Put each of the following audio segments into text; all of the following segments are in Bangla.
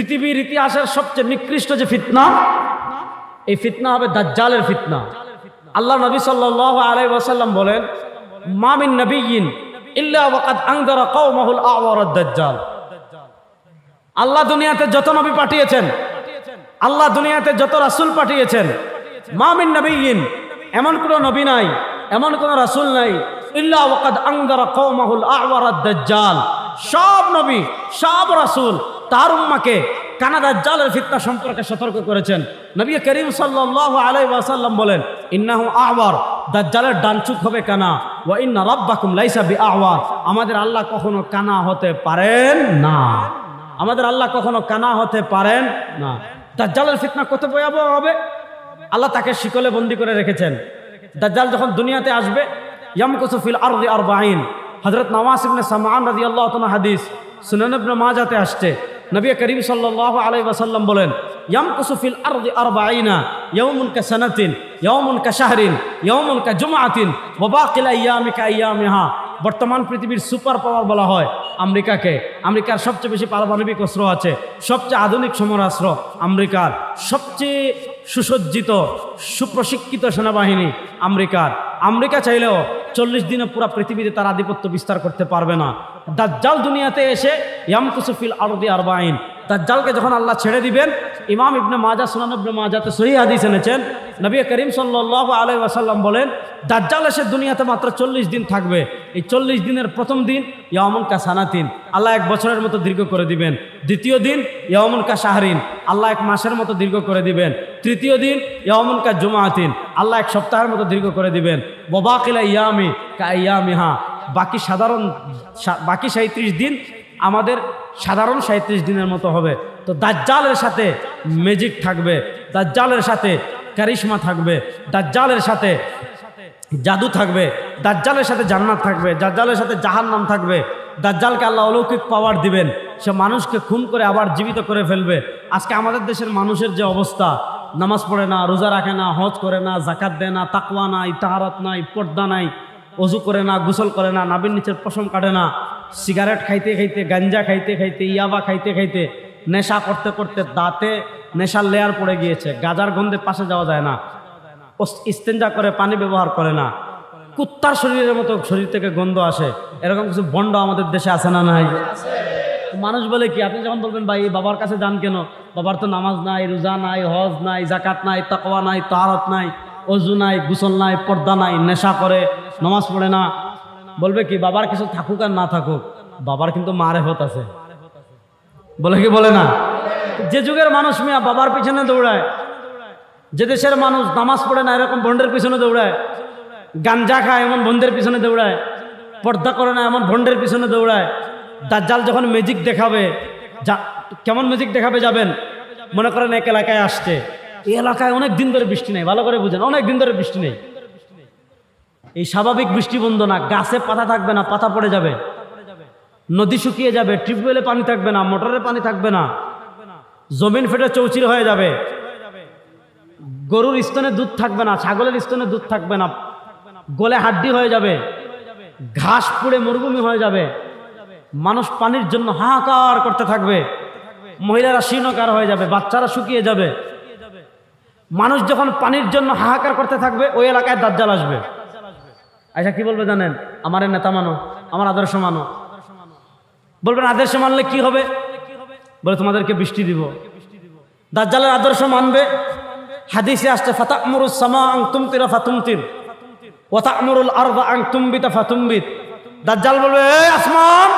পৃথিবীর ইতিহাসের সবচেয়ে নিকৃষ্ট যে ফিতনা, এই ফিতনা হবে দাজ্জালের ফিতনা। আল্লাহ নবী সাল্লাল্লাহু আলাইহি ওয়াসাল্লাম বলেন মামিন দাজ্জাল। আল্লাহ দুনিয়াতে যত নবী পাঠিয়েছেন, আল্লাহ দুনিয়াতে যত রাসূল পাঠিয়েছেন মামিন নবিয়িন এমন কোন নবী নাই, এমন কোন রাসূল নাই, ইল্লা দাজ্জাল সব নবী, সব রাসূল তার উম্মাকে কানা দাজ্জালের ফিতনা সম্পর্কে সতর্ক করেছেন। নবী করিম সাল্লাল্লাহু আলাইহি ওয়াসাল্লাম বলেন, ইন্নাহু আওয়ার, দাজ্জালের ডানচুক হবে কানা ও ইন্না রাব্বাকুম লাইসা বিআওয়ার। আমাদের আল্লাহ কখনো কানা হতে পারেন না। আমাদের আল্লাহ কখনো কানা হতে পারেন না। দাজ্জালের ফিতনা কত ভয়াবহ হবে? আল্লাহ তাকে শিকলে বন্দি করে রেখেছেন। দাজ্জাল যখন দুনিয়াতে আসবে, ইয়ামকুসু ফিল আরদি আরবাইন হযরত নওয়াস ইবনে সামান রাদিয়াল্লাহু তাআলা হাদিস, সুনান ইবনে মাজাতে আসছে। নবী করিম সাল্লাহ আলাই ওয়াসাল্লাম বলেন ইয়াম কুসুফিল আর আর আরবাইনা ইয়মুন কা সানাতিন ইয়মুন কা শাহরিন ইয়মুন কা জুমাতিন ওয়া কিলা আইয়ামি কা আইয়ামিহা। বর্তমান পৃথিবীর সুপার পাওয়ার বলা হয় আমেরিকাকে। আমেরিকার সবচেয়ে বেশি পারমাণবিক অস্ত্র আছে, সবচেয়ে আধুনিক সমরাস্ত্র আমেরিকার। সবচেয়ে সুসজ্জিত, সুপ্রশিক্ষিত সেনাবাহিনী আমেরিকার। আমেরিকা চাইলেও চল্লিশ দিনে পুরো পৃথিবীতে তার আধিপত্য বিস্তার করতে পারবে না। দাজ্জাল দুনিয়াতে এসে ইয়ামকুসুফিল আরদি আরবাইন দাজ্জালকে যখন আল্লাহ ছেড়ে দিবেন, ইমাম ইবনে মাজা সুনান ইবনে মাজাতে সহি হাদিস এনেছেন। নবী করিম সাল্লাল্লাহু আলাইহি ওয়াসাল্লাম বলেন, দাজ্জাল এসে দুনিয়াতে মাত্র চল্লিশ দিন থাকবে। এই চল্লিশ দিনের প্রথম দিন ইয়ামুন কা সানাতিন আল্লাহ এক বছরের মতো দীর্ঘ করে দিবেন। দ্বিতীয় দিন ইয়ামুন কা শাহরিন আল্লাহ এক মাসের মতো দীর্ঘ করে দিবেন। তৃতীয় দিন ইয়ামুন কা জুমাতিন আল্লাহ এক সপ্তাহের মতো দীর্ঘ করে দিবেন। ববাকিলা ইয়ামি কা ইয়ামি ইয়ামিহা বাকি সাধারণ বাকি সাঁত্রিশ দিন আমাদের সাধারণ সাঁত্রিশ দিনের মতো হবে। তো দাজ্জালের সাথে ম্যাজিক থাকবে, দাজ্জালের সাথে কারিশমা থাকবে, দাজ্জালের সাথে জাদু থাকবে, দাজ্জালের সাথে জান্নাত থাকবে, দাজ্জালের সাথে জাহান্নাম থাকবে। দাজ্জালকে আল্লাহ অলৌকিক পাওয়ার দিবেন, সে মানুষকে খুন করে আবার জীবিত করে ফেলবে। আজকে আমাদের দেশের মানুষের যে অবস্থা, নামাজ পড়ে না, রোজা রাখে না, হজ করে না জাকাত দেয় না, তাকওয়া নাই, তাহারাত নাই, পর্দা নাই অজু করে না, গোসল করে না নাবির নিচের পশম কাটে না, সিগারেট খাইতে খাইতে, গাঞ্জা খাইতে খাইতে, ইয়াবা খাইতে খাইতে, নেশা করতে করতে দাঁতে নেশার লেয়ার পড়ে গিয়েছে, গাজার গন্ধে পাশে যাওয়া যায় না ইস্তেঞ্জা করে, পানি ব্যবহার করে না। কুত্তার শরীরের মতো শরীর থেকে গন্ধ আসে, এরকম কিছু বন্ড আমাদের দেশে আছে না নাই? মানুষ বলে কি, আপনি যখন বলবেন, ভাই বাবার কাছে যান কেন? বাবার তো নামাজ নাই, রোজা নাই, হজ নাই জাকাত নাই, তাকওয়া নাই, তাহারত নাই অজু নাই, গুসল নাই, পর্দা নাই, নেশা করে নামাজ পড়ে না। বলবে কি, বাবার কিছু থাকুক আর না থাকুক, বাবার কিন্তু মারে হত আছে। বলে কি, বলে না। যে যুগের মানুষ মিয়া বাবার পিছনে দৌড়ায়, যে দেশের মানুষ নামাজ পড়ে না, এরকম বন্ডের পিছনে দৌড়ায়, গাঞ্জা খায় এমন বন্ধের পিছনে দৌড়ায়, পর্দা করে না এমন ভন্ডের পিছনে দৌড়ায়, দাজ্জাল যখন ম্যাজিক দেখাবে, যা, কেমন ম্যাজিক দেখাবে যাবেন? মনে করেন এক এলাকায় আসছে। এই এলাকায় অনেক দিন ধরে বৃষ্টি নেই, ভালো করে বুঝেন, অনেক দিন ধরে বৃষ্টি নেই। এই স্বাভাবিক বৃষ্টি বন্ধ না, গাছে পাতা থাকবে না, পাতা পড়ে যাবে। নদী শুকিয়ে যাবে, টিউবওয়েলে পানি থাকবে না, মোটরে পানি থাকবে না। জমিন ফেটে চৌচির হয়ে যাবে। গরুর স্তনে দুধ থাকবে না, ছাগলের স্তনে দুধ থাকবে না। গলে হাড্ডি হয়ে যাবে। ঘাস পুড়ে মরুভূমি হয়ে যাবে। মানুষ পানির জন্য হাহাকার করতে থাকবে। মহিলারা শীর্ণকার হয়ে যাবে, বাচ্চারা শুকিয়ে যাবে। মানুষ যখন পানির জন্য হাহাকার করতে থাকবে, ওই এলাকায় দাজ্জাল আসবে। আচ্ছা কি বলবে জানেন? আমার নেতা মানো, আমার আদর্শ মানো। বলবেন, আদর্শ মানলে কি হবে? বলে, তোমাদেরকে বৃষ্টি দিব। দাজ্জালের আদর্শ মানবে। হাদিসে আসছে ফাতামুরুস সামা আং তুমতিরা ফাতুমতির। ওয়াতামুরুল আরদা আং তুমবিতা ফাতুমবিত। দাজ্জাল বলবে এই আসমান,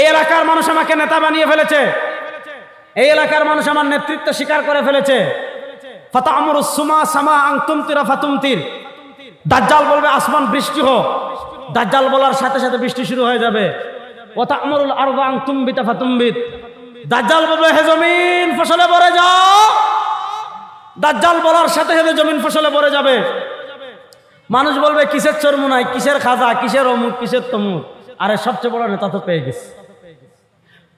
এই এলাকার মানুষ আমাকে নেতা বানিয়ে ফেলেছে। এই এলাকার মানুষ আমার নেতৃত্ব স্বীকার করে ফেলেছে। ফাতামুরুস সুমা, সামা আং তুমতিরা ফাতুমতির। দাজ্জাল বলবে, আসমান বৃষ্টি হোক। দাজ্জাল বলার সাথে সাথে বৃষ্টি শুরু হয়ে যাবে। ওয়াতামুরুল আরদা আং তুমবিতা ফাতুমবিত। দাজ্জাল বলবে, হে জমিন, ফসলে ভরে যাও। দাজ্জাল বলার সাথে সাথে জমিন ফসলে ভরে যাবে। মানুষ বলবে, কিসের চর্মুনাই, কিসের খাজা, কিসের অমুক, কিসের তমুক? আরে সবচেয়ে বড় নেতা তো পেয়ে গেছে।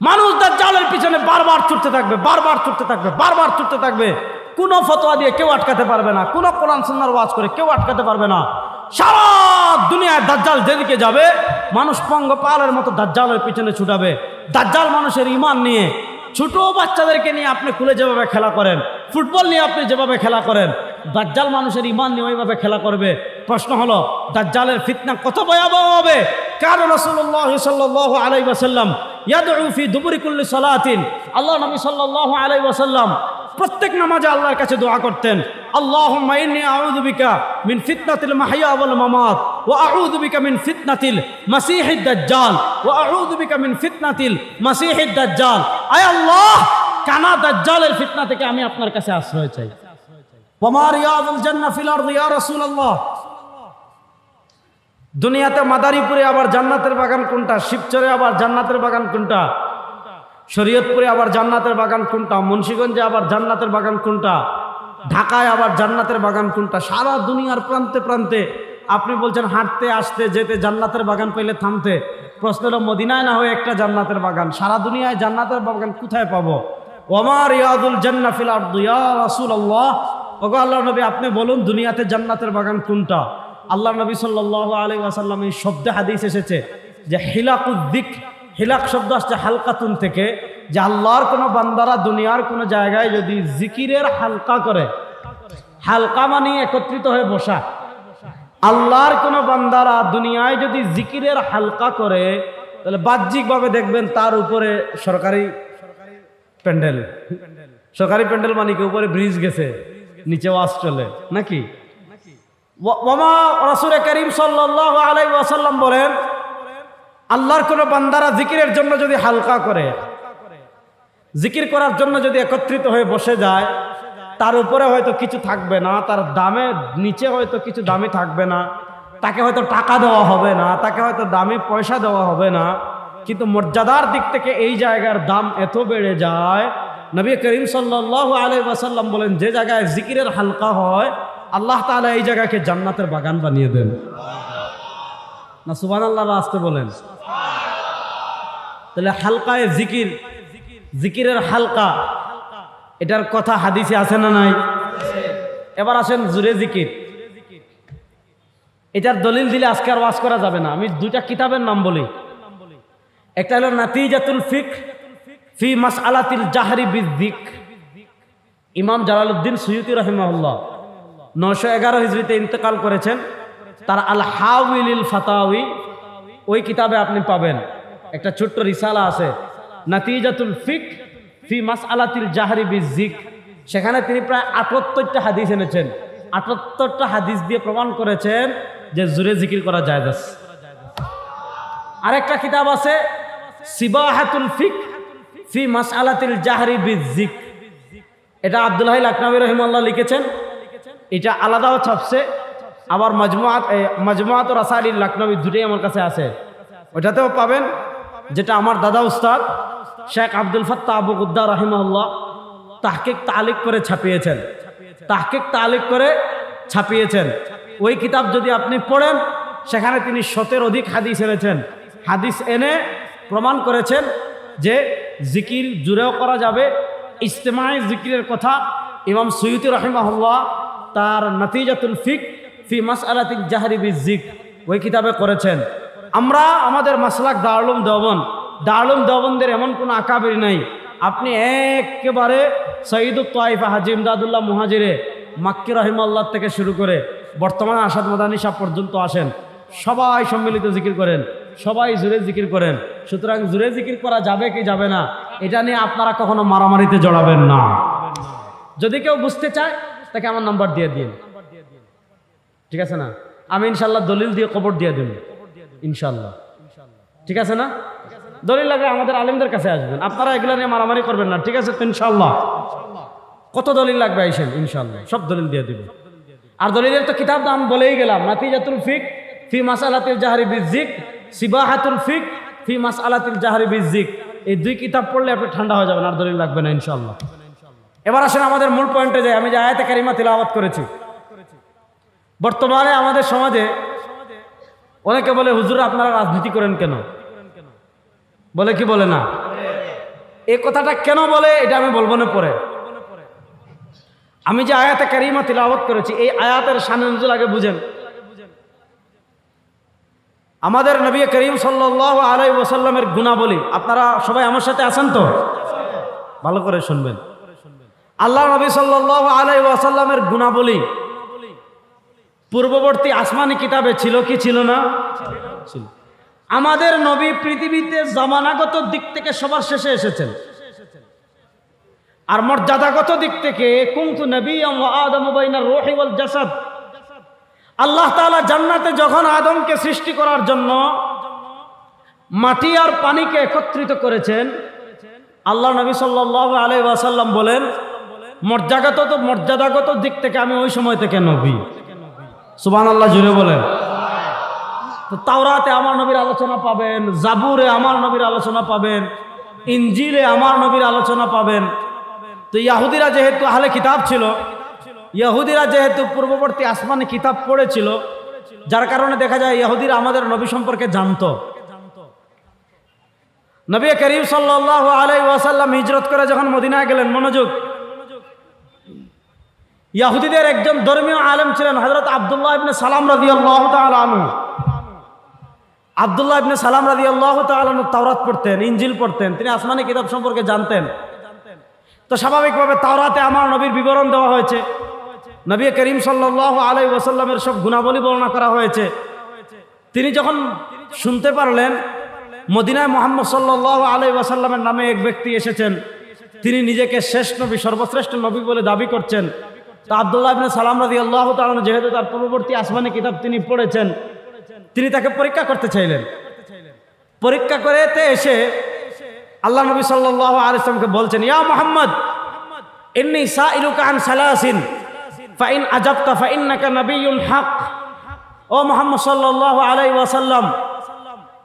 মানুষ দাজ্জালের পিছনে বারবার ছুটতে থাকবে, বারবার ছুটতে থাকবে, বারবার ছুটতে থাকবে। কোনো ফতোয়া দিয়ে কেউ আটকাতে পারবে না, কোনো কোরআন সুন্নার ওয়াজ করে কেউ আটকাতে পারবে না। সারা দুনিয়ায় দাজ্জাল যেদিকে যাবে, মানুষ পঙ্গপালের মতো দাজ্জালের পিছনে ছুটাবে। দাজ্জাল মানুষের ইমান নিয়ে ছোট বাচ্চাদেরকে নিয়ে আপনি খুলে যেভাবে খেলা করেন, ফুটবল নিয়ে আপনি যেভাবে খেলা করেন, দাজ্জাল মানুষের ইমান নিয়ে ওইভাবে খেলা করবে। প্রশ্ন হলো, দাজ্জালের ফিতনা কত ভয়াবহ হবে? কারণ রসুল্লাহ সাল্লাহ আলাই ওয়াসাল্লাম ইয়াদউ ফি দুবুরি কুল্লি সালাতিন? আল্লাহ নবী সাল্লাল্লাহু আলাইহি ওয়াসাল্লাম প্রত্যেক নামাজে আল্লাহর কাছে দোয়া করতেন। আল্লাহুম্মা ইন্নী আউযু বিকা মিন ফিতনাতিল মাহইয়া ওয়াল মামাত ওয়া আউযু বিকা মিন ফিতনাতিল মাসীহিদ দাজ্জাল ওয়া আউযু বিকা মিন ফিতনাতিল মাসীহিদ আয় আল্লাহ, কানা দাজ্জালের ফিতনা থেকে আমি আপনার কাছে আশ্রয় চাই। দুনিয়াতে মাদারীপুরে আবার জান্নাতের বাগান কোনটা? শিবচরে আবার জান্নাতের বাগান কোনটা? শরীয়তপুরে আবার জান্নাতের বাগান কোনটা? মুন্সিগঞ্জে আবার জান্নাতের বাগান কোনটা? ঢাকায় আবার জান্নাতের বাগান কোনটা? সারা দুনিয়ার প্রান্তে প্রান্তে আপনি বলছেন হাঁটতে, আসতে, যেতে জান্নাতের বাগান পেলে থামতে। প্রশ্ন হলো, মদিনায় না হয়ে একটা জান্নাতের বাগান? সারা দুনিয়ায় জান্নাতের বাগান কোথায় পাবো? ওমার ইয়াদুল জান্না ফিল আরদু। ইয়া রাসূলুল্লাহ। ওগো আল্লাহ নবী, আপনি বলুন দুনিয়াতে জান্নাতের বাগান কোনটা? আল্লাহ নবী সাল্লাল্লাহু আলাইহি ওয়াসাল্লাম এই শব্দে হাদিস এসেছে যে হিলাকুদ্দিক হিলাক শব্দ আসছে হালকাতুন থেকে, যে আল্লাহর কোনো বান্দারা দুনিয়ার কোনো জায়গায় যদি জিকিরের হালকা করে, হালকা মানে একত্রিত হয়ে বসা। আল্লাহর কোনো বান্দারা দুনিয়ায় যদি জিকিরের হালকা করে, তাহলে বাহ্যিকভাবে দেখবেন তার উপরে সরকারি প্যান্ডেল। সরকারি প্যান্ডেল মানে কি? উপরে ব্রিজ গেছে, নিচে ওয়াজ চলে, নাকি? ওমা রসুল করিম সাল্লাহ আলাই ওয়াসাল্লাম বলেন আল্লাহর কোনো বান্দারা জিকিরের জন্য যদি হালকা করে, জিকির করার জন্য যদি একত্রিত হয়ে বসে যায়, তার উপরে হয়তো কিছু থাকবে না, তার দামে নিচে হয়তো কিছু দামি থাকবে না, তাকে হয়তো টাকা দেওয়া হবে না, তাকে হয়তো দামি পয়সা দেওয়া হবে না, কিন্তু মর্যাদার দিক থেকে এই জায়গার দাম এত বেড়ে যায়। নবী করিম সাল্লাহ আলাই ওয়াসাল্লাম বলেন, যে জায়গায় জিকিরের হালকা হয়, আল্লাহ তাআলা এই জায়গাকে জান্নাতের বাগান বানিয়ে দেন। না সুবান আল্লাহ আসতে বলেন। তাহলে হালকায় জিকির, জিকিরের হালকা। এটার কথা হাদিসে আছে না নাই? এবার আসেন জুরে জিকির। এটার দলিল দিলে আজকে আর ওয়াজ করা যাবে না। আমি দুইটা কিতাবের নাম বলি। একটা হলো নাতিজাতুল ফিক ফি মাস আলাতিল জাহারি বিদ্দিক। ইমাম জালালউদ্দিন সৈয়দি রহিমাহুল্লাহ নশো এগারো হিজড়িতে ইন্তেকাল করেছেন। তার আল হাউইল ফাতাউই, ওই কিতাবে আপনি পাবেন। একটা ছোট্ট রিসালা আছে। নাতিজাতুল ফিক ফি মাস আলাতিল জাহারি বিজিক সেখানে তিনি প্রায় আটাত্তরটা হাদিস এনেছেন। আটাত্তরটা হাদিস দিয়ে প্রমাণ করেছেন যে জুরে জিকির করা যায় আরেকটা কিতাব আছে, সিবাহাতুল ফিক ফি মাস আলাতিল জাহারি বিজিক এটা আব্দুল্লাহ লাকনাবি রহিমাল্লাহ লিখেছেন। এটা আলাদাও ছাপছে। আবার মজমুয়াত মজমুয়াত ও রাসাইল লাকনবী দুটোই আমার কাছে আছে। ওটাতেও পাবেন। যেটা আমার দাদা উস্তাদ, শেখ আব্দুল ফত্তা আবু গুদ্দা রাহিমাল্লাহ তাহকিক তালিক করে ছাপিয়েছেন। তাহকিক তালিক করে ছাপিয়েছেন। ওই কিতাব যদি আপনি পড়েন, সেখানে তিনি শতের অধিক হাদিস এনেছেন। হাদিস এনে প্রমাণ করেছেন যে জিকির জুড়েও করা যাবে। ইজতেমায় জিকিরের কথা ইমাম সৈয়দ রহিমাহুল্লাহ তার নতিজাতুল ফিক ফি মাস আলাতিক জাহারি বিজিক ওই কিতাবে করেছেন। আমরা আমাদের মাসলাক দারুলুম দেওবন দারুলুম দেওবনদের এমন কোনো আকাবির নাই। আপনি একেবারে সঈদুল তোয়াইফা হাজি ইমদাদুল্লাহ মুহাজিরে, মাক্কি রহিমাল্লাহ থেকে শুরু করে বর্তমানে আসাদ মদানী সাহ পর্যন্ত আসেন। সবাই সম্মিলিত জিকির করেন, সবাই জুড়ে জিকির করেন। সুতরাং জুড়ে জিকির করা যাবে কি যাবে না, এটা নিয়ে আপনারা কখনো মারামারিতে জড়াবেন না। যদি কেউ বুঝতে চায়, তাকে আমার নাম্বার দিয়ে দিন। ঠিক আছে না? আমি ইনশাল্লাহ দলিল দিয়ে কবর দিয়ে দিন ইনশাল্লাহ ঠিক আছে না? দলিল লাগলে আমাদের আলিমদের কাছে আসবেন। আপনারা এগুলো নিয়ে মারামারি করবেন না। ঠিক আছে? তো ইনশাল্লাহ কত দলিল লাগবে আইসেন? ইনশাল্লাহ সব দলিল দিয়ে দিব। আর দলিলের তো কিতাব দাম বলেই গেলাম। নাতিজাতুল ফিক ফি মাসালাতিল জাহারি বিজিক সিবাহাতুল ফিক ফি মাসালাতিল জাহারি বিজিক এই দুই কিতাব পড়লে আপনি ঠান্ডা হয়ে যাবেন, আর দলিল লাগবে না ইনশাল্লাহ এবার আসেন আমাদের মূল পয়েন্টে যাই। আমি যে আয়াতে কারিমা তিলাওয়াত করেছি। বর্তমানে আমাদের সমাজে অনেকে বলে, হুজুর, আপনারা রাজনীতি করেন কেন? বলে কি বলে না? এই কথাটা কেন বলে, এটা আমি বলব না পরে। আমি যে আয়াতে কারিমা তিলাওয়াত করেছি, এই আয়াতের সানে নজুল আগে বুঝেন। আমাদের নবী করিম সাল্লাহ আলাই ওসাল্লামের গুণাবলী, আপনারা সবাই আমার সাথে আছেন তো? ভালো করে শুনবেন। আল্লাহ নবী সাল্লাহ আলাই ওয়াসাল্লামের গুণাবলী পূর্ববর্তী আসমানি কিতাবে ছিল কি ছিল না? ছিল। আমাদের নবী পৃথিবীতে জামানাগত দিক থেকে সবার শেষে এসেছেন। আর মর্যাদাগত দিক থেকে কুমতু নবী আদম বাইনার রোহি জাসাদ। আল্লাহ তাআলা জান্নাতে যখন আদমকে সৃষ্টি করার জন্য মাটি আর পানিকে একত্রিত করেছেন আল্লাহ নবী সাল্লাহ আলাই ওয়াসাল্লাম বলেন মর্যাদাগত মর্যাদাগত দিক থেকে আমি ওই সময় থেকে নবী। সুবান আল্লাহ জুড়ে বলেন তাওরাতে আমার নবীর আলোচনা পাবেন, জাবুরে আমার নবীর আলোচনা পাবেন ইঞ্জিলে আমার নবীর আলোচনা পাবেন। তো ইয়াহুদিরা যেহেতু আহলে কিতাব ছিল, ইয়াহুদিরা যেহেতু পূর্ববর্তী আসমানি কিতাব পড়েছিল, যার কারণে দেখা যায় ইয়াহুদিরা আমাদের নবী সম্পর্কে জানতো। নবী করিম সাল্লাহ আলাই ওয়াসাল্লাম হিজরত করে যখন মদিনায় গেলেন, মনোযোগ ইয়াহুদিদের একজন ধর্মীয় আলেম ছিলেন হজরত আবদুল্লাহ ইবনে সালাম রাজি আল্লাহ আনু আবদুল্লাহ ইবনে সালাম রাজি আল্লাহ তালু তাওরাত পড়তেন ইঞ্জিল পড়তেন, তিনি আসমানি কিতাব সম্পর্কে জানতেন। তো স্বাভাবিকভাবে তাওরাতে আমার নবীর বিবরণ দেওয়া হয়েছে। নবী করিম সাল্লাহ আলাই ওয়াসাল্লামের সব গুণাবলী বর্ণনা করা হয়েছে। তিনি যখন শুনতে পারলেন, মদিনায় মোহাম্মদ সাল্লাহ আলাই ওয়াসাল্লামের নামে এক ব্যক্তি এসেছেন। তিনি নিজেকে শেষ নবী, সর্বশ্রেষ্ঠ নবী বলে দাবি করছেন। তা আবদুল্লাহ ইবনে সালাম রাজি আল্লাহ যেহেতু তার পূর্ববর্তী আসমানি কিতাব তিনি পড়েছেন, তিনি তাকে পরীক্ষা করতে চাইলেন। পরীক্ষা করেতে এসে আল্লাহ নবী সাল্লাহ আলিয়াকে বলছেন, ইয়া মোহাম্মদ, ইন্নি সা ইলুকা আন সালাসিন, ফাইন আজাবতা ফাইন্নাকা নবিয়ুল হক। ও মোহাম্মদ সাল্লাহ আলাই ওয়াসাল্লাম,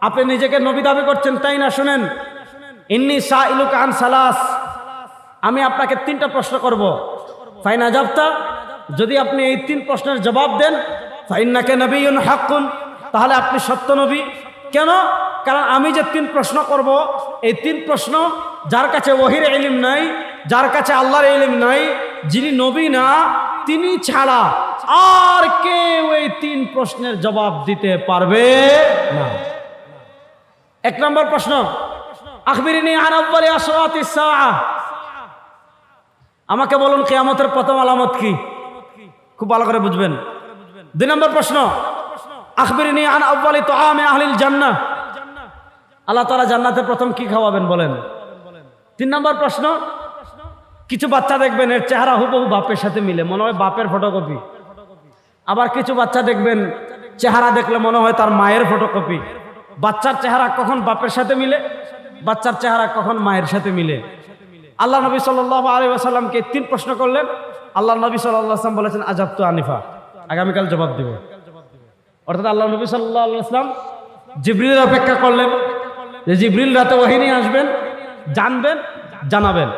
আপনি নিজেকে নবী দাবি করছেন, তাই না শুনেন? ইন্নি সা ইলুকা আন সালাস, আমি আপনাকে তিনটা প্রশ্ন করব। ফাইন আজাবতা যদি আপনি এই তিন প্রশ্নের জবাব দেন, ফাইন্নাকে নবীন হাক্কুন, তাহলে আপনি সত্য নবী। কেন? কারণ আমি যে তিন প্রশ্ন করব, এই তিন প্রশ্ন যার কাছে ওহির এলিম নাই, যার কাছে আল্লাহর এলিম নাই, যিনি নবী না, তিনি ছাড়া আর কেউ এই তিন প্রশ্নের জবাব দিতে পারবে না। এক নম্বর প্রশ্ন, আখবিরিনী আনাব্বালি আসরাতি আমাকে বলুন কেয়ামতের প্রথম আলামত কি? খুব ভালো করে বুঝবেন। দুই নম্বর প্রশ্ন, আখবিরিনী আন আব্বালি তো আমে আহলিল জান্নাহ। আল্লাহ তালা জান্নাতে প্রথম কি খাওয়াবেন বলেন? তিন নম্বর প্রশ্ন, কিছু বাচ্চা দেখবেন, এর চেহারা হুবহু বাপের সাথে মিলে, মনে হয় বাপের ফটোকপি আবার কিছু বাচ্চা দেখবেন, চেহারা দেখলে মনে হয় তার মায়ের ফটোকপি বাচ্চার চেহারা কখন বাপের সাথে মিলে, বাচ্চার চেহারা কখন মায়ের সাথে মিলে? আল্লাহ নবী সাল্লাহ আলী আসাল্লামকে তিন প্রশ্ন করলেন। আল্লাহ নবী সাল্লাম বলেছেন আজাব তো আনিফা। আগামীকাল জবাব দিব। অর্থাৎ আল্লাহ নবী সাল্লাহ আসলাম জিবরিলের অপেক্ষা করলেন যে জিবরিল রাতে ওহিনী আসবেন, জানবেন, জানাবেন।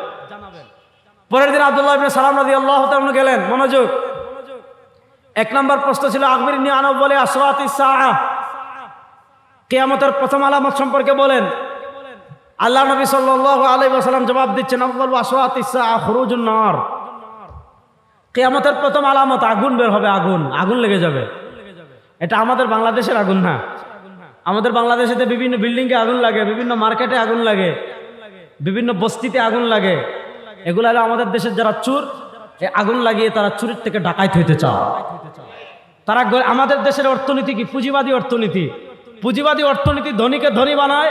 পরের দিন আবদুল্লাহ ইবনে সালাম রাজি আল্লাহ গেলেন, মনোযোগ। এক নম্বর প্রশ্ন ছিল, আকবর ইবনে আনব বলে আসরাত ইসসাআ কিয়ামতের প্রথম আলামত সম্পর্কে বলেন। আল্লাহ নবী সাল্লাল্লাহু আলাইহি ওয়াসাল্লাম জবাব দিচ্ছেন বলব আসরাত ইসসাআ খুরুজুন নার। কিয়ামতের প্রথম আলামত আগুন বের হবে, আগুন আগুন লেগে যাবে। এটা আমাদের বাংলাদেশের আগুন না। আমাদের বাংলাদেশেতে বিভিন্ন বিল্ডিংয়ে আগুন লাগে, বিভিন্ন মার্কেটে আগুন লাগে, বিভিন্ন বস্তিতে আগুন লাগে। এগুলো হলো আমাদের দেশের যারা চুর আগুন লাগিয়ে তারা চুরির থেকে ডাকাইত হইতে চায়। তারা আমাদের দেশের অর্থনীতি কি? পুঁজিবাদী অর্থনীতি। পুঁজিবাদী অর্থনীতি ধনীকে ধনী বানায়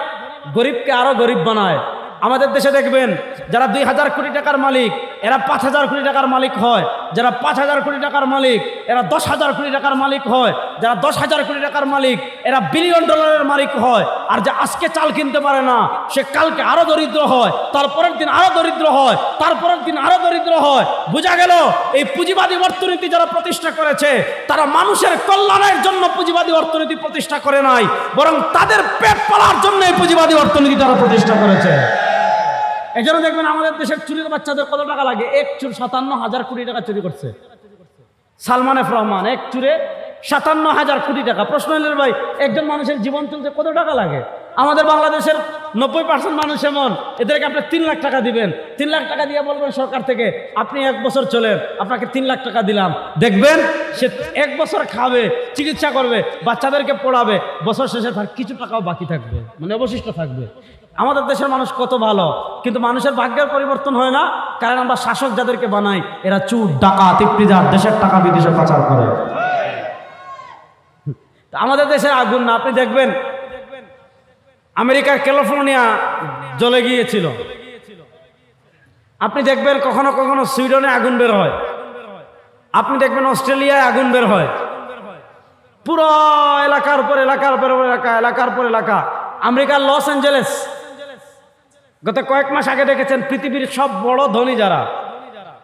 গরিবকে আরও গরিব বানায়। আমাদের দেশে দেখবেন যারা দুই হাজার কোটি টাকার মালিক এরা পাঁচ হাজার কোটি টাকার মালিক হয়। যারা পাঁচ হাজার কোটি টাকার মালিক, এরা দশ হাজার কোটি টাকার মালিক হয়। যারা দশ হাজার কোটি টাকার মালিক, এরা বিলিয়ন ডলারের মালিক হয়। আর যে আজকে চাল কিনতে পারে না, সে কালকে আরও দরিদ্র হয় তারপরের দিন আরও দরিদ্র হয় তারপরের দিন আরও দরিদ্র হয়। বোঝা গেল? এই পুঁজিবাদী অর্থনীতি যারা প্রতিষ্ঠা করেছে, তারা মানুষের কল্যাণের জন্য পুঁজিবাদী অর্থনীতি প্রতিষ্ঠা করে নাই, বরং তাদের পেট পালার জন্য এই পুঁজিবাদী অর্থনীতি তারা প্রতিষ্ঠা করেছে। এই জন্য দেখবেন আমাদের দেশের চুরির বাচ্চাদের কত টাকা লাগে? এক চুর সাতান্ন হাজার কোটি টাকা চুরি করছে। সালমান এফ রহমান, এক চুরে সাতান্ন হাজার কোটি টাকা। প্রশ্ন হলেন ভাই, একজন মানুষের জীবন চলতে কত টাকা লাগে? আমাদের বাংলাদেশের নব্বই পার্সেন্ট মানুষ এমন, এদেরকে আপনি তিন লাখ টাকা দিবেন। তিন লাখ টাকা দিয়ে বলবেন সরকার থেকে, আপনি এক বছর চলেন, আপনাকে তিন লাখ টাকা দিলাম। দেখবেন, সে এক বছর খাবে, চিকিৎসা করবে, বাচ্চাদেরকে পড়াবে, বছর শেষে তার কিছু টাকাও বাকি থাকবে মানে অবশিষ্ট থাকবে। আমাদের দেশের মানুষ কত ভালো, কিন্তু মানুষের ভাগ্যের পরিবর্তন হয় না, কারণ আমরা শাসক যাদেরকে বানাই, এরা চুর ডাকা তিপ্রিদার দেশের টাকা বিদেশে পাচার করে। আমাদের দেশের আগুন না, আপনি দেখবেন, আমেরিকার ক্যালিফোর্নিয়া জ্বলে গিয়েছিল। আপনি দেখবেন কখনো কখনো সুইডনে আগুন বের হয়। আপনি দেখবেন অস্ট্রেলিয়ায় আগুন বের হয়। পুরো এলাকার পর এলাকার পর এলাকা, এলাকার পর এলাকা। আমেরিকার লস অ্যাঞ্জেলেস। গত কয়েক মাস আগে দেখেছেন পৃথিবীর সব বড় ধনী যারা,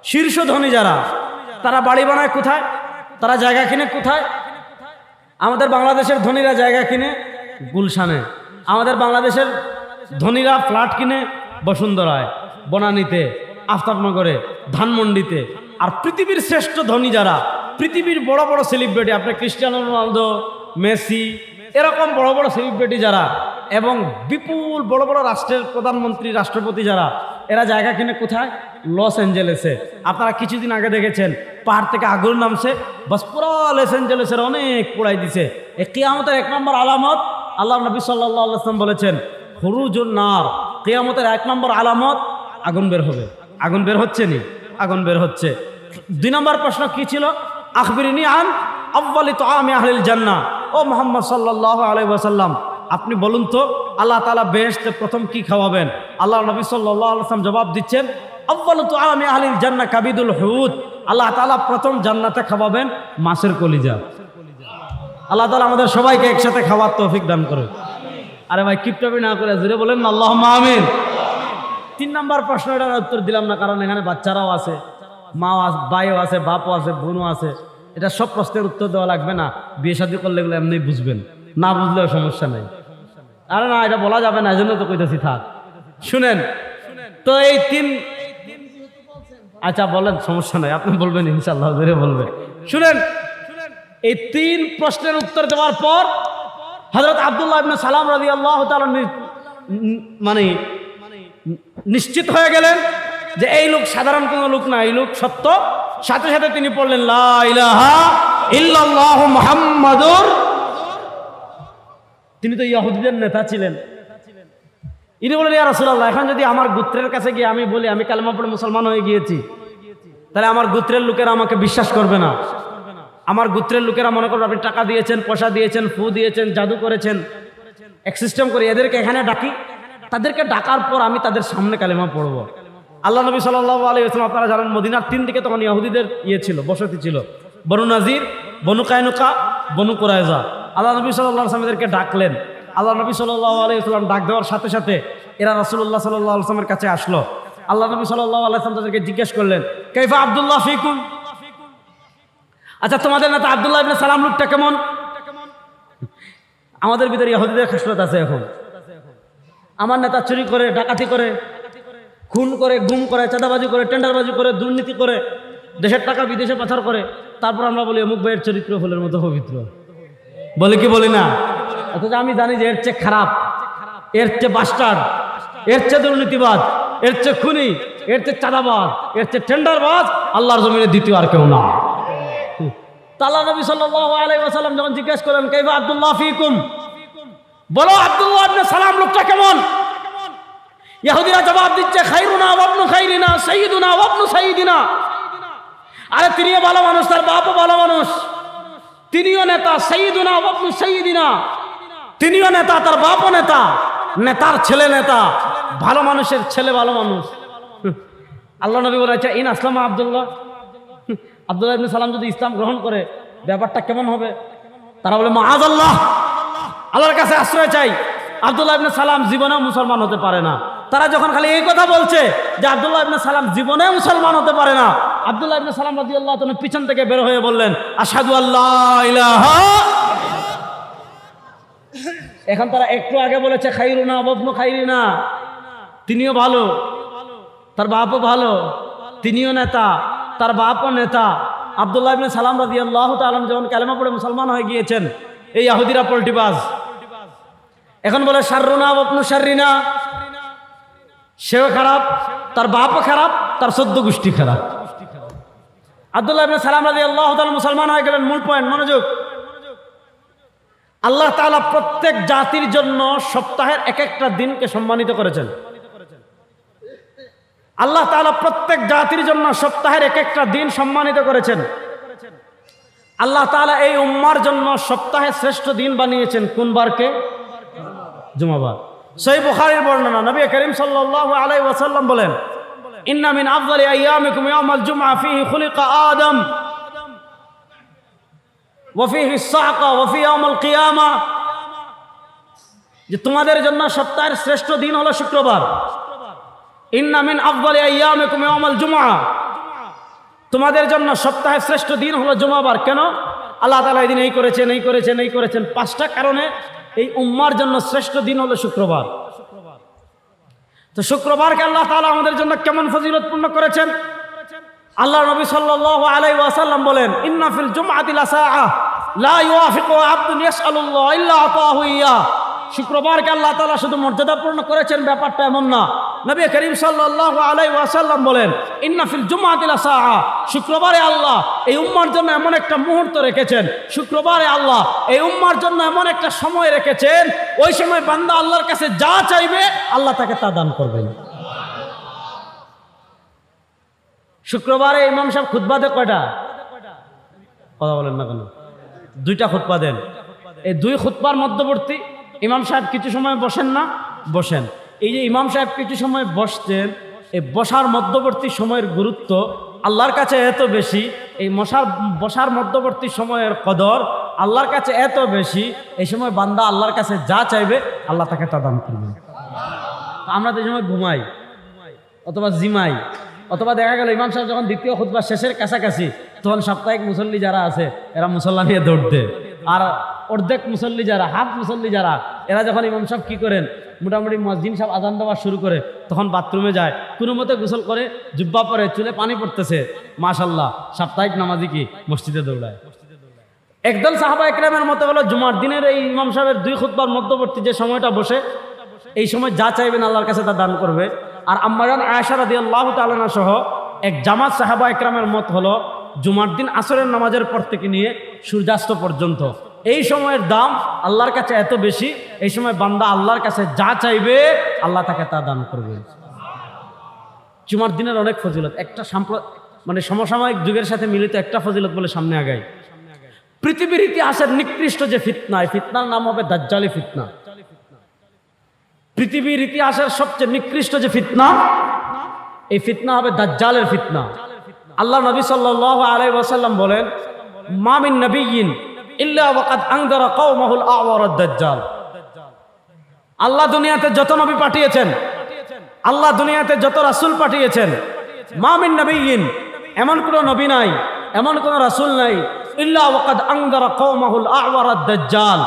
শীর্ষ ধনী যারা, তারা বাড়ি বানায় কোথায়? তারা জায়গা কিনে কোথায়? আমাদের বাংলাদেশের ধনীরা জায়গা কিনে গুলশানে, আমাদের বাংলাদেশের ধনীরা ফ্ল্যাট কিনে বসুন্ধরায়, বনানীতে, আফতাবনগরে, ধানমন্ডিতে। আর পৃথিবীর শ্রেষ্ঠ ধনী যারা, পৃথিবীর বড় বড় সেলিব্রিটি আপনার ক্রিস্টিয়ানো রোনালদো, মেসি, এরকম বড় বড় সেলিব্রিটি যারা এবং বিপুল বড় বড় রাষ্ট্রের প্রধানমন্ত্রী, রাষ্ট্রপতি যারা, এরা জায়গা কিনে কোথায়? লস অ্যাঞ্জেলেসে। আপনারা কিছুদিন আগে দেখেছেন, পাহাড় থেকে আগুন নামছে, বাস পুরো লস অ্যাঞ্জেলেসের অনেক পোড়াই দিছে। কেয়ামতের এক নম্বর আলামত আল্লাহ নবী সাল্লাহ আসলাম বলেছেন, হরুজুন নার। কেয়ামতের এক নম্বর আলামত, আগুন বের হবে। আগুন বের হচ্ছে নি? আগুন বের হচ্ছে। দুই নম্বর প্রশ্ন কি ছিল? আখবিরিনি আন আব্বালি তো আমি আহলিল জান্না ও মোহাম্মদ সাল্লাহ আলাই ওয়াসাল্লাম আপনি বলুন তো, আল্লাহ তালা বেহেশতে প্রথম কি খাওয়াবেন? আল্লাহ নবী আলসালাম জবাব দিচ্ছেন আব্বাল তো আমি আহলিল জান্না কাবিদুল হুদ আল্লাহ তালা প্রথম জান্নাতে খাওয়াবেন মাছের কলিজা। আল্লাহ তালা আমাদের সবাইকে একসাথে খাওয়ার তৌফিক দান করে আরে ভাই, কিপটাপি না করে জুড়ে বলেন আল্লাহ আমিন। তিন নম্বর প্রশ্নটার উত্তর দিলাম না, কারণ এখানে বাচ্চারাও আছে, মাও আছে, ভাইও আছে, বাপও আছে, বোনও আছে। এটা সব প্রশ্নের উত্তর দেওয়া লাগবে না, বিয়ে শাদী করলে এগুলো এমনি বুঝবেন। না বুঝলেও সমস্যা নেই। আরে না এটা বলা যাবে না জন্য তো কইতেছি থাক। শুনেন। তো এই তিন আচ্ছা বলেন সমস্যা নাই আপনি বলবেন ইনশাল্লাহ ধরে বলবেন। শুনেন। এই তিন প্রশ্নের উত্তর দেওয়ার পর হজরত আবদুল্লাহ ইবনে সালাম রাজি আল্লাহ মানে নিশ্চিত হয়ে গেলেন যে এই লোক সাধারণ কোনো লোক না এই লোক সত্য। সাথে সাথে তিনি পড়লেন লা ইলাহা ইল্লাল্লাহু মুহাম্মাদুর তিনি তো ইয়াহুদীদের নেতা ছিলেন। ইনি বলেন, ইয়া রাসূলুল্লাহ, এখন যদি আমার গোত্রের কাছে গিয়ে আমি বলি, আমি কালেমা পড়ে মুসলমান হয়ে গিয়েছি, তাহলে আমার গোত্রের লোকেরা আমাকে বিশ্বাস করবে না। আমার গোত্রের লোকেরা মনে করবে, আপনি টাকা দিয়েছেন, পয়সা দিয়েছেন, ফু দিয়েছেন, জাদু করেছেন। এক সিস্টেম করে, এদেরকে এখানে ডাকি, তাদেরকে ডাকার পর আমি তাদের সামনে কালেমা পড়ব। আল্লাহ নবী সাল্লাহ আলাইসলাম আপনারা জানেন, মদিনার তিন দিকে তখন ইহুদিদের ইয়ে ছিল, বসতি ছিল। বনু নাজির, বনু কায়নুকা, বনু কোরায়জা আল্লাহ নবী সাল্লাহ আসলামদেরকে ডাকলেন। আল্লাহ নবী সাল্লাহ আলাইসাল্লাম ডাক দেওয়ার সাথে সাথে এরা রাসুল্লাহ সাল্লাহ আসলামের কাছে আসলো। আল্লাহ নবী সাল্লাহ আলাইসলাম তাদেরকে জিজ্ঞেস করলেন কেফা আবদুল্লাহ ফিকুম? আচ্ছা তোমাদের নেতা আবদুল্লাহ ইবনে সালাম লোকটা কেমন? আমাদের ভিতরে ইহুদিদের খাসলত আছে এখন। আমার নেতা চুরি করে, ডাকাতি করে, খুন করে, গুম করে, চাঁদাবাজি করে, টেন্ডারবাজি করে, দুর্নীতি করে, দেশের টাকা বিদেশে পাচার করে, তারপর আমরা বলি অমুক ভাইয়ের চরিত্র ফুলের মতো পবিত্র। বলি কি বলি না? অথচ আমি জানি যে এর চেয়ে খারাপ, এর চেয়ে বাস্টার্ড এর চেয়ে দুর্নীতিবাদ এর চেয়ে খুনি, এর চেয়ে চাঁদাবাজ, এর চেয়ে টেন্ডারবাজ আল্লাহর জমিনে দ্বিতীয় আর কেউ না। তাল্লা নবী সাল্লাল্লাহু আলাইহি ওয়াসাল্লাম যখন জিজ্ঞেস করলেন, কাইফা আব্দুল্লাহ ফিকুম? বলো, আব্দুল্লাহ ইবনে সালাম লোকটা কেমন? ইহুদিরা জবাব দিচ্ছে, খাইরুনা ওয়াবনু খাইরিনা, সাইয়্যিদুনা ওয়াবনু সাইয়্যিদিনা। আরে, তিনিও ভালো মানুষ, তার বাপও ভালো মানুষ। তিনিও নেতা, সাইয়্যিদুনা ওয়াবনু সাইয়্যিদিনা। তিনিও নেতা, তার বাপও নেতা, নেতার ছেলে নেতা, ভালো মানুষের ছেলে, ভালো মানুষ। আল্লাহ নবী বলে বলেছে ইন আসলামা আব্দুল্লাহ। আব্দুল্লাহ ইবনে সালাম যদি ইসলাম গ্রহণ করে, ব্যাপারটা কেমন হবে? তারা বলে মাহাজ আল্লাহ আল্লাহর কাছে আশ্রয় চাই। আব্দুল্লাহ ইবনে সালাম জীবনেও মুসলমান হতে পারে না। তারা যখন খালি এই কথা বলছে যে আবদুল্লাহ ইবনে সালাম জীবনে মুসলমান হতে পারে না, আব্দুল্লাহ ইবনে সালাম রাজি আল্লাহ তুমি পিছন থেকে বের হয়ে বললেন আসাদু আল্লাহ এখন তারা একটু আগে বলেছে, খাইরুনা ববনু খাইরিনা। তিনিও ভালো, তার বাপও ভালো, তিনিও নেতা, তার বাপও নেতা। আবদুল্লাহ ইবনে সালাম রাজি আল্লাহ তালন যখন ক্যালেমা পড়ে মুসলমান হয়ে গিয়েছেন, এই আহুদিরা পল্টিবাজ এখন বলে সার্রুনা বপনু সার্রিনা সেও খারাপ, তার বাপও খারাপ, তার সদ্য গোষ্ঠী খারাপ। আবদুল্লাহ ইবনে সালাম রাজি আল্লাহ মুসলমান হয়ে গেলেন, মূল পয়েন্ট, মনোযোগ। আল্লাহ তাআলা প্রত্যেক জাতির জন্য সপ্তাহের এক একটা দিনকে সম্মানিত করেছেন। আল্লাহ তাআলা প্রত্যেক জাতির জন্য সপ্তাহের এক একটা দিন সম্মানিত করেছেন। আল্লাহ তাআলা এই উম্মার জন্য সপ্তাহে শ্রেষ্ঠ দিন বানিয়েছেন কোন বারকে জুমাবার। সেই বুখারীর বর্ণনা, নবী করিম সাল্লাল্লাহু আলাই ওয়াসাল্লাম বলেন, ইন্না মিন আফদালি আইয়ামিকুম ইয়াউমাল জুমআ, ফীহি খুলিকা আদম, ওয়া ফীহি সাকা ওয়া ফী ইয়াউমাল কিয়ামা। যে তোমাদের জন্য সপ্তাহের শ্রেষ্ঠ দিন হলো শুক্রবার। ইন্না মিন আফদালি আইয়ামিকুম ইয়াউমাল জুমআ। তোমাদের জন্য সপ্তাহের শ্রেষ্ঠ দিন হলো জুমাবার। কেন? আল্লাহ তালা এই দিন এই করেছেন এই করেছেন এই করেছেন। পাঁচটা কারণে এই উম্মার জন্য শ্রেষ্ঠ দিন হলো শুক্রবার। তো শুক্রবারকে আল্লাহ তালা আমাদের জন্য কেমন ফজিলতপূর্ণ করেছেন? আল্লাহ নবী সাল আলাই ওয়াসাল্লাম বলেন ইন্নাফিল ফিল আসা লা ইউয়াফিকু আব্দুন ইয়াসআলুল্লাহ ইল্লা আতাহু ইয়া। শুক্রবারকে আল্লাহ তালা শুধু মর্যাদাপূর্ণ করেছেন? ব্যাপারটা এমন না। নবী করিম সাল্লাল্লাহু আলাই ওয়াসাল্লাম বলেন, ইন্না ফিল জুমআতি লাসাআ শুক্রবারে আল্লাহ এই উম্মার জন্য এমন একটা মুহূর্ত রেখেছেন। শুক্রবারে আল্লাহ এই উম্মার জন্য এমন একটা সময় রেখেছেন, ওই সময় বান্দা আল্লাহর কাছে যা চাইবে, আল্লাহ তাকে তা দান করবেন। শুক্রবারে ইমাম সাহেব খুতবা দেয় কয়টা? কথা বলেন না কেন? দুইটা খুতবা দেন। এই দুই খুতবার মধ্যবর্তী ইমাম সাহেব কিছু সময় বসেন না? বসেন। এই যে ইমাম সাহেব কিছু সময় বসতেন এই বসার মধ্যবর্তী সময়ের গুরুত্ব আল্লাহর কাছে এত বেশি, এই মশার বসার মধ্যবর্তী সময়ের কদর আল্লাহর কাছে এত বেশি, এই সময় বান্দা আল্লাহর কাছে যা চাইবে, আল্লাহ তাকে তা দান করবে। আমরা তো এই সময় ঘুমাই, অথবা জিমাই, অথবা দেখা গেল ইমাম সাহেব যখন দ্বিতীয় খুতবা শেষের কাছাকাছি, তখন সাপ্তাহিক মুসল্লি যারা আছে, এরা মুসল্লা নিয়ে দৌড় দেয়। আর অর্ধেক মুসল্লি যারা, হাফ মুসল্লি যারা, এরা যখন ইমাম সাহেব কী করেন, মোটামুটি মসজিদ সাহেব আজান দেওয়া শুরু করে, তখন বাথরুমে যায়, কোনো মতে গোসল করে, জুব্বা পরে, চুলে পানি পড়তেছে। মাশাল্লাহ সাপ্তাহিক নামাজি কি? মসজিদে দৌড়ায়। একদল সাহাবা একরামের মতো হলো, জুমার দিনের এই ইমাম সাহেবের দুই খুতবার মধ্যবর্তী যে সময়টা বসে, এই সময় যা চাইবেন আল্লাহর কাছে তা দান করবে। আর আম্মাজান আয়সা রাদি আল্লাহ তালনা সহ এক জামাত সাহাবা একরামের মত হলো, জুমার দিন আসরের নামাজের পর থেকে নিয়ে সূর্যাস্ত পর্যন্ত। এই সময়ের দাম আল্লাহর কাছে এত বেশি, এই সময় বান্দা আল্লাহর কাছে যা চাইবে, আল্লাহ তাকে তা দান করবে। জুমার দিনের অনেক ফজিলত, একটা সাম্প্র মানে সমসাময়িক যুগের সাথে মিলিত একটা ফজিলত বলে সামনে আগাই। পৃথিবীর ইতিহাসের নিকৃষ্ট যে ফিতনা, এই ফিতনার নাম হবে দাজ্জালি ফিতনা। পৃথিবীর ইতিহাসের সবচেয়ে নিকৃষ্ট যে ফিতনা, এই ফিতনা হবে দাজ্জালের ফিতনা। আল্লাহ নবী সাল্লাল্লাহু আলাইহি ওয়াসাল্লাম বলেন মামিন নবিয়িন আল্লাহ দুনিয়াতে যত নবী পাঠিয়েছেন, আল্লাহ দুনিয়াতে যত রাসূল পাঠিয়েছেন মামিন নবিয়িন এমন কোনো নবী নাই, এমন কোনো রাসূল নাই। ইল্লা ওয়াকাদ আনদারা কওমাহুল আওয়ার দাজ্জাল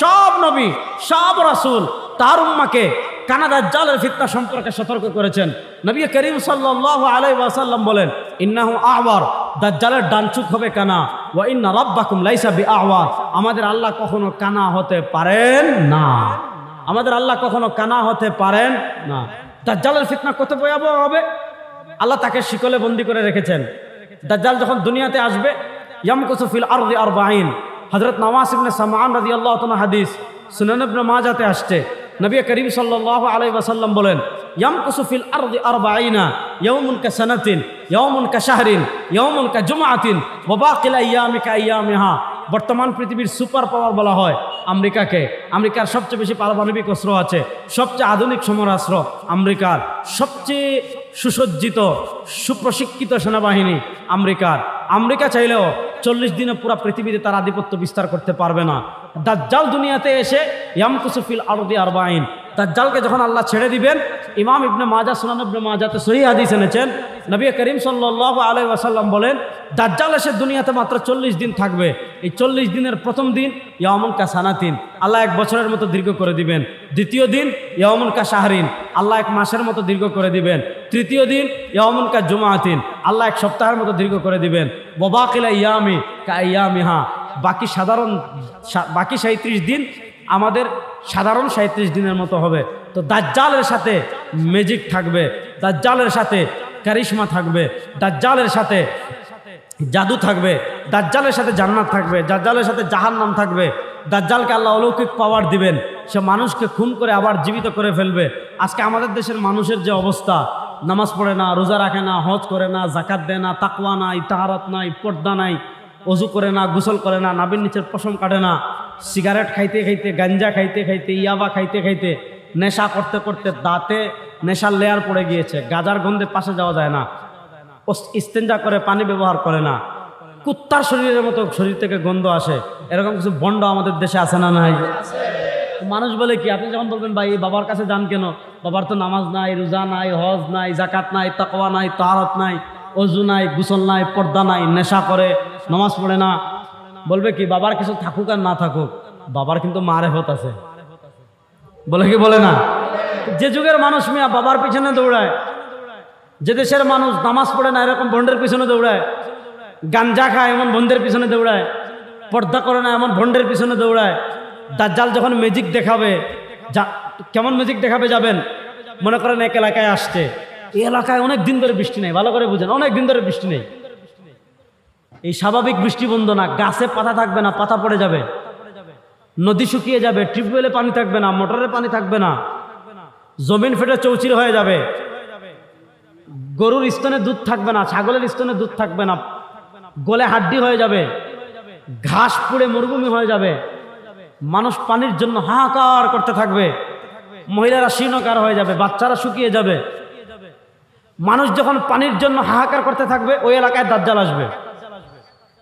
সব নবী, সব রাসূল তার উম্মাকে কানা দাজ্জালের ফিতনা সম্পর্কে সতর্ক করেছেন। নবী করিম সাল্লাল্লাহু আলাইহি ওয়াসাল্লাম বলেন, ইন্নাহু আওয়ার, দাজ্জালের ডানচুক হবে কানা। ওয়া ইন্না রাব্বাকুম লাইসা বিআওয়ার আমাদের আল্লাহ কখনো কানা হতে পারেন না। আমাদের আল্লাহ কখনো কানা হতে পারেন না। দাজ্জালের ফিতনা কত ভয়াবহ হবে? আল্লাহ তাকে শিকলে বন্দি করে রেখেছেন। দাজ্জাল যখন দুনিয়াতে আসবে, ইয়ামকুসু ফিল আরদি আরবাইন হযরত নওয়াজ ইবনে সামান রাদিয়াল্লাহু তাআলা হাদিস। সুনান ইবনে মাজাতে আসছে। নবী করিম সাল্লাল্লাহু আলাইহি ওয়াসাল্লাম বলেন, ইয়ামকুসু ফিল আরদি আরবাইনা ইয়াউমুন কা সানাতিন, ইয়াউমুন কা শাহরিন, ইয়াউমুন কা জুমআতিন, ওয়া বাকিল আইয়ামি কা আইয়ামিহা। বর্তমান পৃথিবীর সুপার পাওয়ার বলা হয় আমেরিকাকে। আমেরিকার সবচেয়ে বেশি পারমাণবিক অস্ত্র আছে, সবচেয়ে আধুনিক সমরাস্ত্র আমেরিকার। সবচেয়ে সুসজ্জিত, সুপ্রশিক্ষিত সেনাবাহিনী আমেরিকার। আমেরিকা চাইলেও চল্লিশ দিনে পুরো পৃথিবীতে তার আধিপত্য বিস্তার করতে পারবে না। দাজ্জাল দুনিয়াতে এসে ইয়ামকুসুফিল আরদি আরবাইন। দাজ্জালকে যখন আল্লাহ ছেড়ে দিবেন, ইমাম ইবনে মাজা সুনান ইবনে মাজাতে সহি হাদিস এনেছেন। নবী করিম সাল্লাল্লাহু আলাইহি ওয়াসাল্লাম বলেন, দাজ্জাল এসে দুনিয়াতে মাত্র চল্লিশ দিন থাকবে। এই চল্লিশ দিনের প্রথম দিন ইয়ামুন কা সানাতিন। আল্লাহ এক বছরের মতো দীর্ঘ করে দিবেন। দ্বিতীয় দিন ইয়ামুন কা শাহরিন। আল্লাহ এক মাসের মতো দীর্ঘ করে দিবেন। তৃতীয় দিন ইয়ামুন কা জুমাতিন আল্লাহ এক সপ্তাহের মতো দীর্ঘ করে দিবেন। ববাকিলা ইয়ামি কা ইয়ামি ইয়ামিহা। বাকি সাধারণ বাকি সাঁত্রিশ দিন আমাদের সাধারণ সাঁত্রিশ দিনের মতো হবে। তো দাজ্জালের সাথে ম্যাজিক থাকবে, দাজ্জালের সাথে কারিশমা থাকবে, দাজ্জালের সাথে জাদু থাকবে, দাজ্জালের সাথে জান্নাত থাকবে, দাজ্জালের সাথে জাহান্নাম থাকবে। দাজ্জালকে আল্লাহ অলৌকিক পাওয়ার দিবেন। সে মানুষকে খুন করে আবার জীবিত করে ফেলবে। আজকে আমাদের দেশের মানুষের যে অবস্থা, নামাজ পড়ে না, রোজা রাখে না, হজ করে না জাকাত দেয় না, তাকওয়া নাই, তাহারাত নাই, পর্দা নাই অজু করে না, গোসল করে না নাবির নিচের পশম কাটে না, সিগারেট খাইতে খাইতে, গাঞ্জা খাইতে খাইতে, ইয়াবা খাইতে খাইতে, নেশা করতে করতে দাঁতে নেশার লেয়ার পড়ে গিয়েছে, গাজার গন্ধে পাশে যাওয়া যায় না ইস্তেঞ্জা করে, পানি ব্যবহার করে না। কুত্তার শরীরের মতো শরীর থেকে গন্ধ আসে। এরকম কিছু বন্ড আমাদের দেশে আছে না নাই? মানুষ বলে কি, আপনি যখন বলবেন, ভাই বাবার কাছে যান কেন? বাবার তো নামাজ নাই, রোজা নাই, হজ নাই জাকাত নাই, তাকওয়া নাই, তাহারত নাই, অজু নাই, গুসল নাই, পর্দা নাই, নেশা করে নামাজ পড়ে না। বলবে কি, বাবার কিছু থাকুক আর না থাকুক, বাবার কিন্তু মারেফত আছে। বলে কি, বলে না? যে যুগের মানুষ মিয়া বাবার পিছনে দৌড়ায়, যে দেশের মানুষ নামাজ পড়ে না, এরকম বন্ডের পিছনে দৌড়ায়, গাঞ্জা খায় এমন বন্ধের পিছনে দৌড়ায়, পর্দা করে না এমন ভন্ডের পিছনে দৌড়ায়, দাজ্জাল যখন ম্যাজিক দেখাবে, যা, কেমন ম্যাজিক দেখাবে যাবেন? মনে করেন এক এলাকায় আসছে। এই এলাকায় অনেক দিন ধরে বৃষ্টি নেই, ভালো করে বুঝেন, অনেক দিন ধরে বৃষ্টি নেই। এই স্বাভাবিক বৃষ্টি বন্ধ না গাছে পাতা থাকবে না, পাতা পড়ে যাবে। নদী শুকিয়ে যাবে, টিউবওয়েলে পানি থাকবে না, মোটরে পানি থাকবে না। জমিন ফেটে চৌচির হয়ে যাবে। গরুর স্তনে দুধ থাকবে না, ছাগলের স্তনে দুধ থাকবে না। গলে হাড্ডি হয়ে যাবে। ঘাস পুড়ে মরুভূমি হয়ে যাবে। মানুষ পানির জন্য হাহাকার করতে থাকবে। মহিলারা শীর্ণকার হয়ে যাবে, বাচ্চারা শুকিয়ে যাবে। মানুষ যখন পানির জন্য হাহাকার করতে থাকবে, ওই এলাকায় দাজ্জাল আসবে।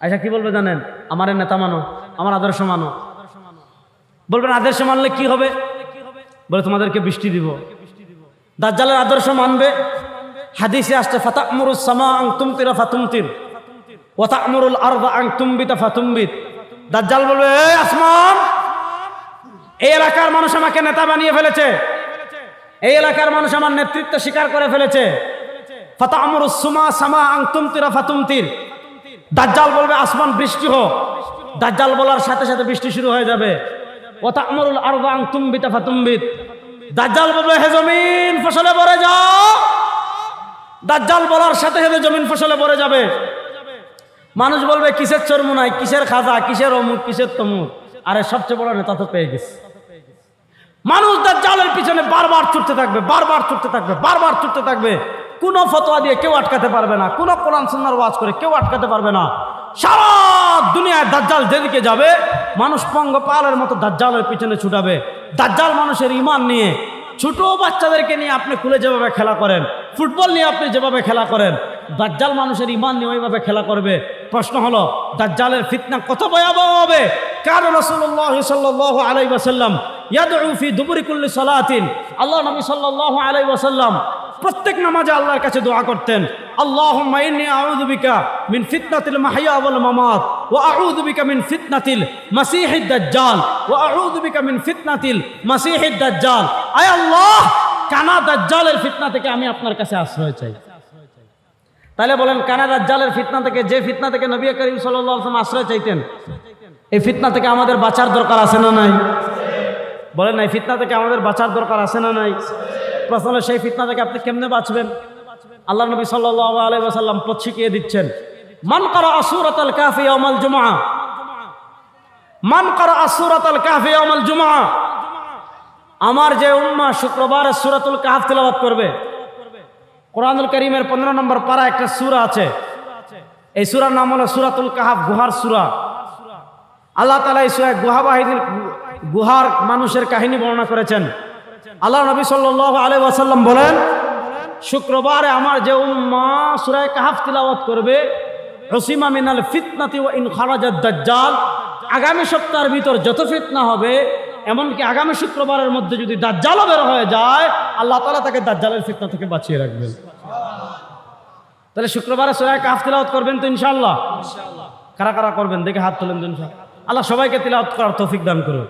আচ্ছা কি বলবে জানেন? আমার নেতা মানো, আমার আদর্শ মানো। বলবেন, আদর্শ মানলে কি হবে? বলে, তোমাদেরকে বৃষ্টি দিব। দাজ্জালের আদর্শ মানবে? হাদিসে আসছে ফাতামুরুস সামা আং তুমতিরা ফাতুমতির, ওয়াতামুরুল আরদা আং তুমবিতা ফাতুমবিত। দাজ্জাল বলবে, এই আসমান, এই এলাকার মানুষ আমাকে নেতা বানিয়ে ফেলেছে। এই এলাকার মানুষ আমার নেতৃত্ব স্বীকার করে ফেলেছে। ফাতামুরুস সুমা, সামা আং তুমতিরা ফাতুমতির দাজ্জাল বলবে, আসমান বৃষ্টি হোক। দাজ্জাল বলার সাথে সাথে বৃষ্টি শুরু হয়ে যাবে। ওয়াতামুরুল আরদা আং তুমবিতা ফাতুমবিত। দাজ্জাল বলবে, হে জমিন, ফসলে ভরে যাও। দাজ্জাল বলার সাথে সাথে জমিন ফসলে ভরে যাবে। মানুষ বলবে, কিসের চর্মুনাই, কিসের খাজা, কিসের অমুক, কিসের তমুক? আরে, সবচেয়ে বড় নেতা তো পেয়ে গেছে। মানুষ দাজ্জালের পিছনে বারবার ছুটতে থাকবে, বারবার ছুটতে থাকবে, বারবার ছুটতে থাকবে। কোনো ফতোয়া দিয়ে কেউ আটকাতে পারবে না, কোনো কোরআন সুন্নার ওয়াজ করে কেউ আটকাতে পারবে না। সারা দুনিয়ায় দাজ্জাল যেদিকে যাবে, মানুষ পঙ্গপালের মতো দাজ্জালের পিছনে ছুটাবে। দাজ্জাল মানুষের ইমান নিয়ে, ছোট বাচ্চাদেরকে নিয়ে আপনি খুলে যেভাবে খেলা করেন, ফুটবল নিয়ে আপনি যেভাবে খেলা করেন, দাজ্জাল মানুষের ইমান নিয়ে ওইভাবে খেলা করবে। প্রশ্ন হলো, দাজ্জালের ফিতনা কত ভয়াবহ হবে? কার রসুল্লাহ সাল্লাহ আলাই ওয়াসাল্লাম ইয়াদউ ফি দুবুরি কুল্লি সালাতিন। আল্লাহ নবী সাল্লাল্লাহু আলাইহি ওয়াসাল্লাম প্রত্যেক নামাজে আল্লাহর কাছে দোয়া করতেন। আল্লাহুম্মা ইন্নী আউযু বিকা মিন ফিতনাতিল মাহইয়া ওয়াল মামাত ওয়া আউযু বিকা মিন ফিতনাতিল মাসীহিদ দাজ্জাল ওয়া আউযু বিকা মিন ফিতনাতিল মাসীহিদ দাজ্জাল। আয় আল্লাহ, কানা দাজ্জালের ফিতনা থেকে আমি আপনার কাছে আশ্রয় চাই। তাহলে বলেন, কানা দাজ্জালের ফিতনা থেকে যে ফিতনা থেকে নবী করিম ওয়াসাল্লাম আশ্রয় চাইতেন, এই ফিতনা থেকে আমাদের বাঁচার দরকার আছে না নাই? বলেন এই ফিতনা থেকে আমাদের বাঁচার দরকার আছে না নাই? প্রশ্ন সেই ফিতনা থেকে আপনি কেমনে বাঁচবেন? আল্লাহ নবী সাল্লাহ আলাই সাল্লাম পথ শিখিয়ে দিচ্ছেন, মান করা আসুরাত কাফি অমল জুমা মান করা আসুরাত কাফি অমল জুমা আমার যে উম্মা শুক্রবার সুরাতুল কাহাফ তেলাবাত করবে কোরআনুল করিমের পনেরো নম্বর পারা একটা সুরা আছে এই সুরার নাম হলো সুরাতুল কাহাফ গুহার সুরা। আল্লাহ তালা এই সুরায় গুহা বাহিনীর গুহার মানুষের কাহিনী বর্ণনা করেছেন। আল্লাহ নবী সাল্লাহ আলাই ওয়াসাল্লাম বলেন, শুক্রবারে আমার যে উম্মা সুরায় কাহাফ তিলাওয়াত করবে, রসিমা মিনাল ফিতনাতি ও ইন খারাজাদ দাজ্জাল, আগামী সপ্তাহের ভিতর যত ফিতনা হবে, এমনকি আগামী শুক্রবারের মধ্যে যদি দাজ্জালও বের হয়ে যায়, আল্লাহ তালা তাকে দাজ্জালের ফিতনা থেকে বাঁচিয়ে রাখবেন। তাহলে শুক্রবারে সুরায় কাহাফ তিলাওয়াত করবেন তো ইনশাআল্লাহ? কারা কারা করবেন? দেখে হাত তোলেন তো ইনশাআল্লাহ আল্লাহ সবাইকে তিলাওয়াত করার তৌফিক দান করুন